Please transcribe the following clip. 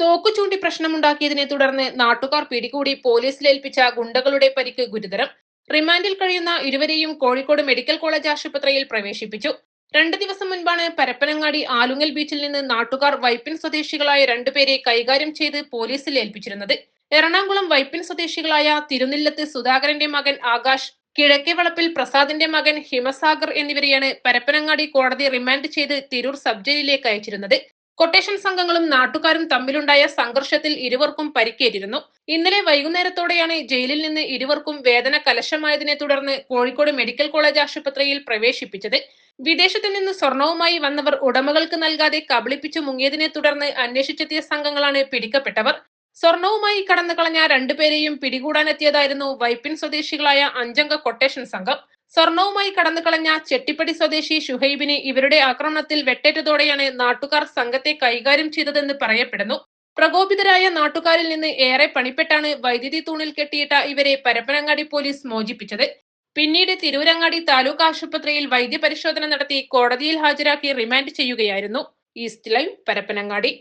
തോക്കു ചൂണ്ടി പ്രശ്നമുണ്ടാക്കിയതിനെ തുടർന്ന് നാട്ടുകാർ പിടികൂടി പോലീസിലേൽപ്പിച്ച ഗുണ്ടകളുടെ പരിക്ക് ഗുരുതരം. റിമാൻഡിൽ കഴിയുന്ന ഇരുവരെയും കോഴിക്കോട് മെഡിക്കൽ കോളേജ് ആശുപത്രിയിൽ പ്രവേശിപ്പിച്ചു. രണ്ട് ദിവസം മുൻപാണ് പരപ്പനങ്ങാടി ആലുങ്ങൽ ബീച്ചിൽ നിന്ന് നാട്ടുകാർ വൈപ്പിൻ സ്വദേശികളായ രണ്ടുപേരെ കൈകാര്യം ചെയ്ത് പോലീസിൽ ഏൽപ്പിച്ചിരുന്നത്. എറണാകുളം വൈപ്പിൻ സ്വദേശികളായ തിരുനില്ലത്ത് സുധാകരന്റെ മകൻ ആകാശ് കിഴക്കേവളപ്പിൽ പ്രസാദിന്റെ മകൻ ഹിമസാഗർ എന്നിവരെയാണ് പരപ്പനങ്ങാടി കോടതി റിമാൻഡ് ചെയ്ത് തിരൂർ സബ് ജയിലിലേക്ക് അയച്ചിരുന്നത്. കൊട്ടേഷൻ സംഘങ്ങളും നാട്ടുകാരും തമ്മിലുണ്ടായ സംഘർഷത്തിൽ ഇരുവർക്കും പരിക്കേറ്റിരുന്നു. ഇന്നലെ വൈകുന്നേരത്തോടെയാണ് ജയിലിൽ നിന്ന് ഇരുവർക്കും വേദന കലശമായതിനെ തുടർന്ന് കോഴിക്കോട് മെഡിക്കൽ കോളേജ് ആശുപത്രിയിൽ പ്രവേശിപ്പിച്ചത്. വിദേശത്ത് നിന്ന് സ്വർണവുമായി വന്നവർ ഉടമകൾക്ക് നൽകാതെ കബളിപ്പിച്ചു മുങ്ങിയതിനെ തുടർന്ന് അന്വേഷിച്ചെത്തിയ സംഘങ്ങളാണ് പിടിക്കപ്പെട്ടവർ. സ്വർണവുമായി കടന്നു കളഞ്ഞ രണ്ടുപേരെയും പിടികൂടാനെത്തിയതായിരുന്നു വൈപ്പിൻ സ്വദേശികളായ അഞ്ചംഗ കൊട്ടേഷൻ സംഘം. സ്വർണവുമായി കടന്നു കളഞ്ഞ ചെട്ടിപ്പടി സ്വദേശി ഷുഹൈബിനെ ഇവരുടെ ആക്രമണത്തിൽ വെട്ടേറ്റതോടെയാണ് നാട്ടുകാർ സംഘത്തെ കൈകാര്യം ചെയ്തതെന്ന് പറയപ്പെടുന്നു. പ്രകോപിതരായ നാട്ടുകാരിൽ നിന്ന് ഏറെ പണിപ്പെട്ടാണ് വൈദ്യുതി തൂണിൽ കെട്ടിയിട്ട ഇവരെ പരപ്പനങ്ങാടി പോലീസ് മോചിപ്പിച്ചത്. പിന്നീട് തിരൂരങ്ങാടി താലൂക്ക് ആശുപത്രിയിൽ വൈദ്യപരിശോധന നടത്തി കോടതിയിൽ ഹാജരാക്കി റിമാൻഡ് ചെയ്യുകയായിരുന്നു. East Live Parappanangadi.